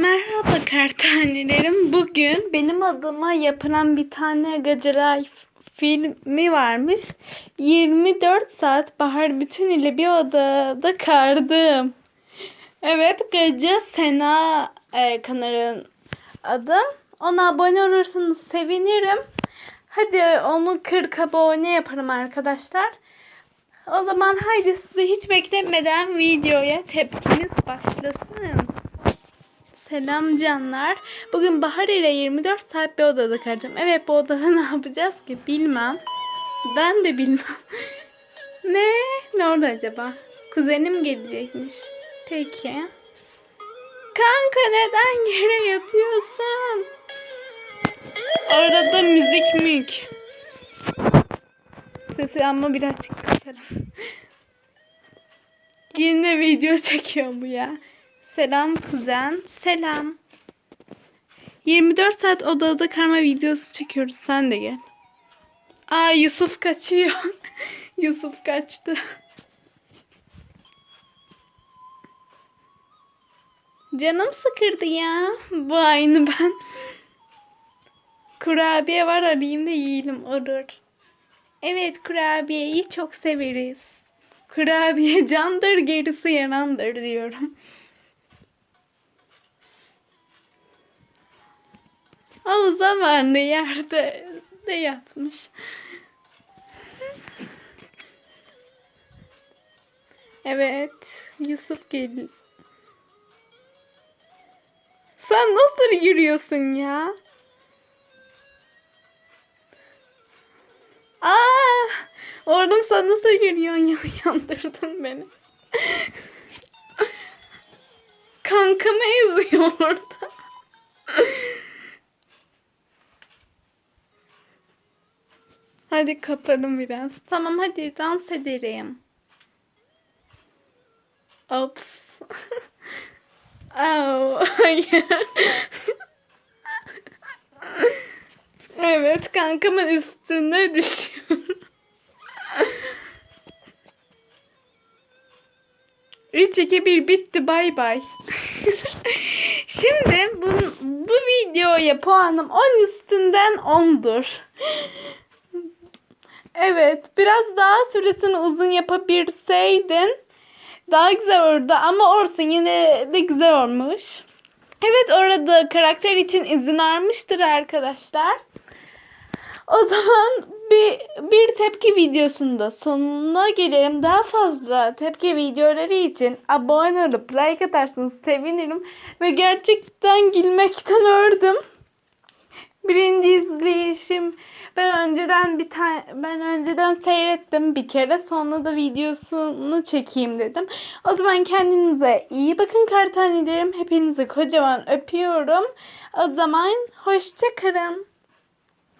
Merhaba kartanelerim. Bugün benim adıma yapılan bir tane Gaceray filmi varmış. 24 saat Bahar Bütün ile bir odada kardım. Evet Gace Sena e, kanalın adı. Ona abone olursanız sevinirim. Hadi onu 40 abone yaparım arkadaşlar. O zaman haydi sizi hiç bekletmeden videoya tepkimiz başlasın. Selam canlar. Bugün Bahar ile 24 saat bir odada kalacağım. Evet bu odada ne yapacağız ki bilmem. Ben de bilmem. ne? Ne orada acaba? Kuzenim gelecekmiş. Peki. Kanka neden yere yatıyorsun? Orada müzik mük. Sesi ama birazcık kısalım. Yine video çekiyor bu ya. Selam kuzen. Selam. 24 saat odada karma videosu çekiyoruz. Sen de gel. Aa Yusuf kaçıyor. Yusuf kaçtı. Canım sıkırdı ya. Bu aynı ben. Kurabiye var alayım da yiyelim olur. Evet kurabiyeyi çok severiz. Kurabiye candır gerisi yanandır diyorum. O zamanlı yerde de yatmış. Evet, Yusuf gel. Sen nasıl yürüyorsun ya? Aa, oğlum sen nasıl yürüyorsun ya? Yandırdın beni. Kankamı eziyor orada. Hadi kapalım biraz. Tamam hadi dans ederim. Ops. oh, hayır. evet kankamın üstüne düşüyorum. Üç, iki, bir bitti. Bay bay. Şimdi bu, bu videoya puanım 10 üstünden 10'dur. Evet, biraz daha süresini uzun yapabilseydin daha güzel olurdu ama olsun yine de güzel olmuş. Evet orada karakter için izin almıştır arkadaşlar. O zaman bir, bir tepki videosunda sonuna gelelim. Daha fazla tepki videoları için abone olup like atarsanız sevinirim. Ve gerçekten gülmekten ördüm. Birinci izleyişim ben önceden bir tane ben önceden seyrettim bir kere sonra da videosunu çekeyim dedim. O zaman kendinize iyi bakın kartanelerim. Hepinizi kocaman öpüyorum. O zaman hoşça kalın.